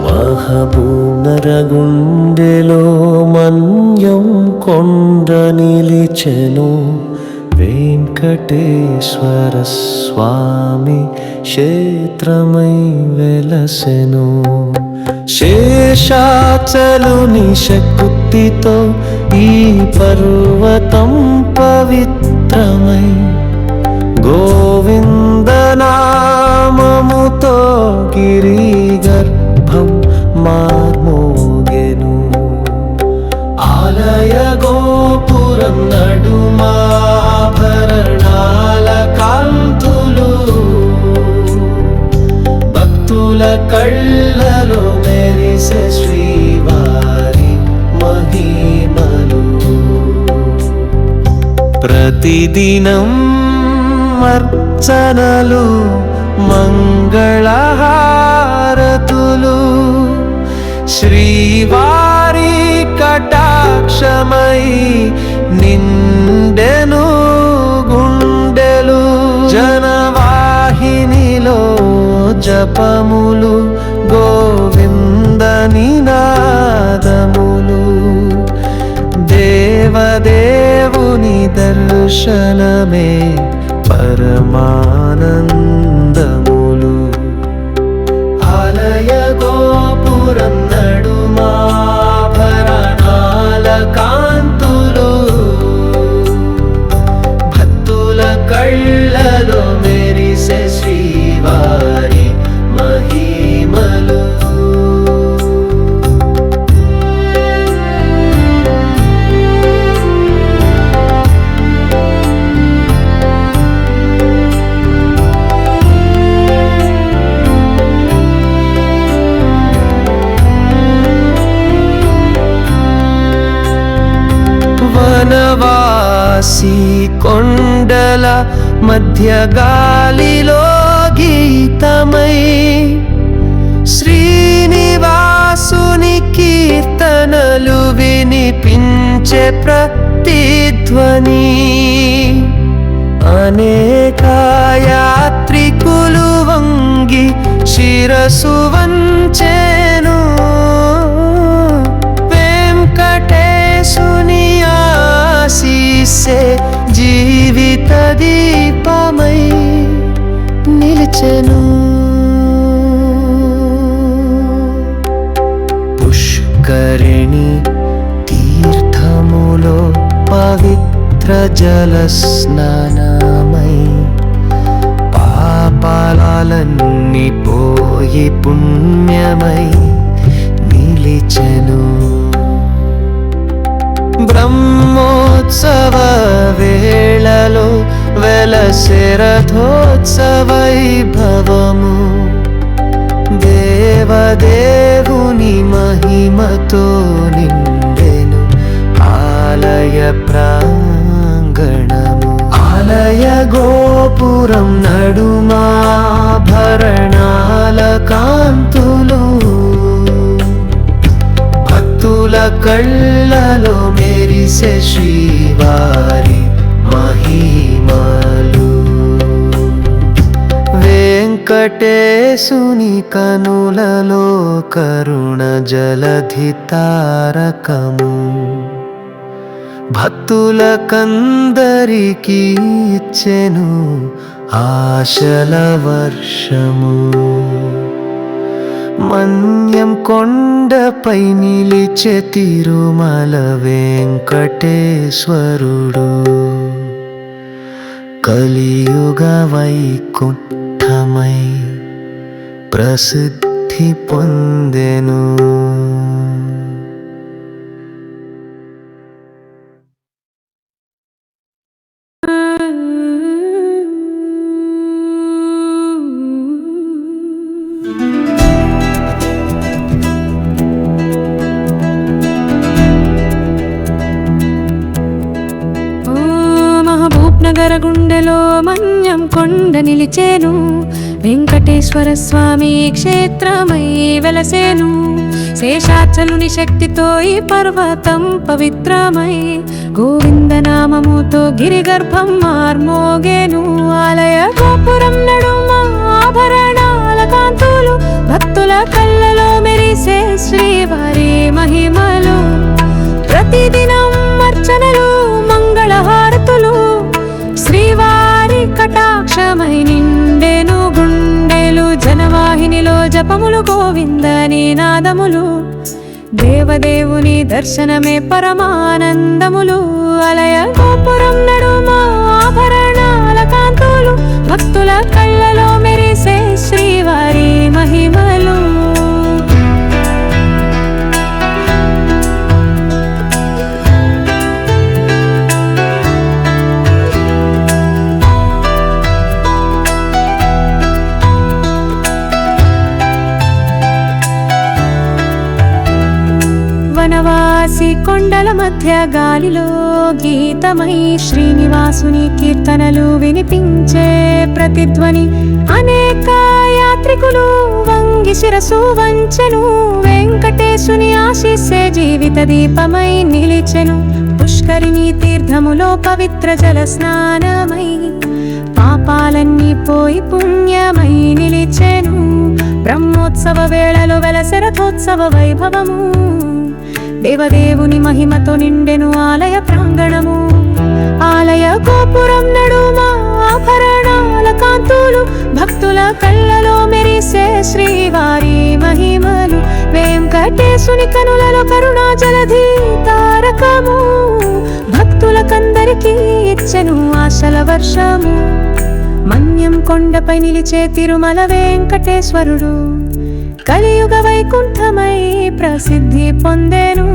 మహబూనరగుండెలో మన్యం కొండ నిలిచెను వెంకటేశ్వర స్వామి క్షేత్రమై వెలసెను. శేషాచలుని శక్తితో ఈ పర్వతం పవిత్రమై ప్రతిదినం అర్చనలు మంగళహారతులు. శ్రీవారి కటాక్షమై నిండెను గుండెలు జనవాహినిలో జపములు. దర్శనమే పరమానందములు. ఆలయ కొండల మధ్య గాలిలో గీతమై శ్రీనివాసుని కీర్తనలు వినిపించే ప్రతిధ్వని. అనేక యాత్రికులు వంగి శిరసు వంచెను. వెంకటేశుని ఆశీసే దీపమై నిలిచెను. పుష్కరిణి తీర్థములో పవిత్ర జల స్నానమై పాపాలన్నీ పోయి పుణ్యమై నిలిచెను. బ్రహ్మోత్సవ వెలసెరథోత్సవైభవము దేవదేవుని మహిమతో నిండెను ఆలయ ప్రాంగణము ఆలయ గోపురం నడుమాభరణాల కాంతులు భక్తుల కళ్ళలో మెరిసే శ్రీవారి మహిమలు. వెంకటేశుని కనులలో కరుణ జలధి తారకము. భక్తులకందరికీ ఇచ్చెను ఆశల వర్షము. మన్యం కొండపై నిలిచె తిరుమల వెంకటేశ్వరుడు. కలియుగ వైకుంఠమై ప్రసిద్ధి పొందెను. మహబూబ్ గుండెలో మన్యం కొండ నిలిచేను. వెంకటేశ్వర స్వామి క్షేత్రమై వెలసేను. శేషాచలుని శక్తితో ఈ పర్వతం పవిత్రమై గోవింద నామముతో గిరిగర్భం మార్మోగేను. ఆలయ గోపురం నడుమ ఆభరణాల కాంతులు భక్తుల కళ్ళలో మెరిసే శ్రీవారి మహి జపములు గోవిందని నాదములు దేవదేవుని దర్శనమే పరమానందములు అలయ గోపురం నడుమ ఆభరణాల కాంతులు భక్తుల కళ్ళలో మెరిసే శ్రీవారి మహిమ. కొండల మధ్య గాలిలో గీతమై శ్రీనివాసుని కీర్తనలు వినిపించే ప్రతిధ్వని అనేక యాత్రికులు వంగి శిరసు వంచెను. వెంకటేశుని ఆశిస్సే జీవిత దీపమై నిలిచెను. పుష్కరిణి తీర్థములో పవిత్ర జల స్నానమై పాపాలన్నీ పోయి పుణ్యమై నిలిచెను. బ్రహ్మోత్సవ వేళలో వెలసె రథోత్సవ వైభవము. దేవదేవుని మహిమతో నిండెను ఆలయ ప్రాంగణము. ఆలయ గోపురం నడుమ ఆభరణాల కాంతులు భక్తుల కళ్ళలో మెరిసే శ్రీవారి మహిమలు. వెంకటేశుని కనులలో కరుణా జలధి తారకము భక్తులకందరికీ ఇచ్చెను ఆశల వర్షము. మన్యం కొండపై నిలిచే తిరుమల వెంకటేశ్వరుడు. కలియుగ వైకుంఠమై ప్రసిద్ధి పొందేను.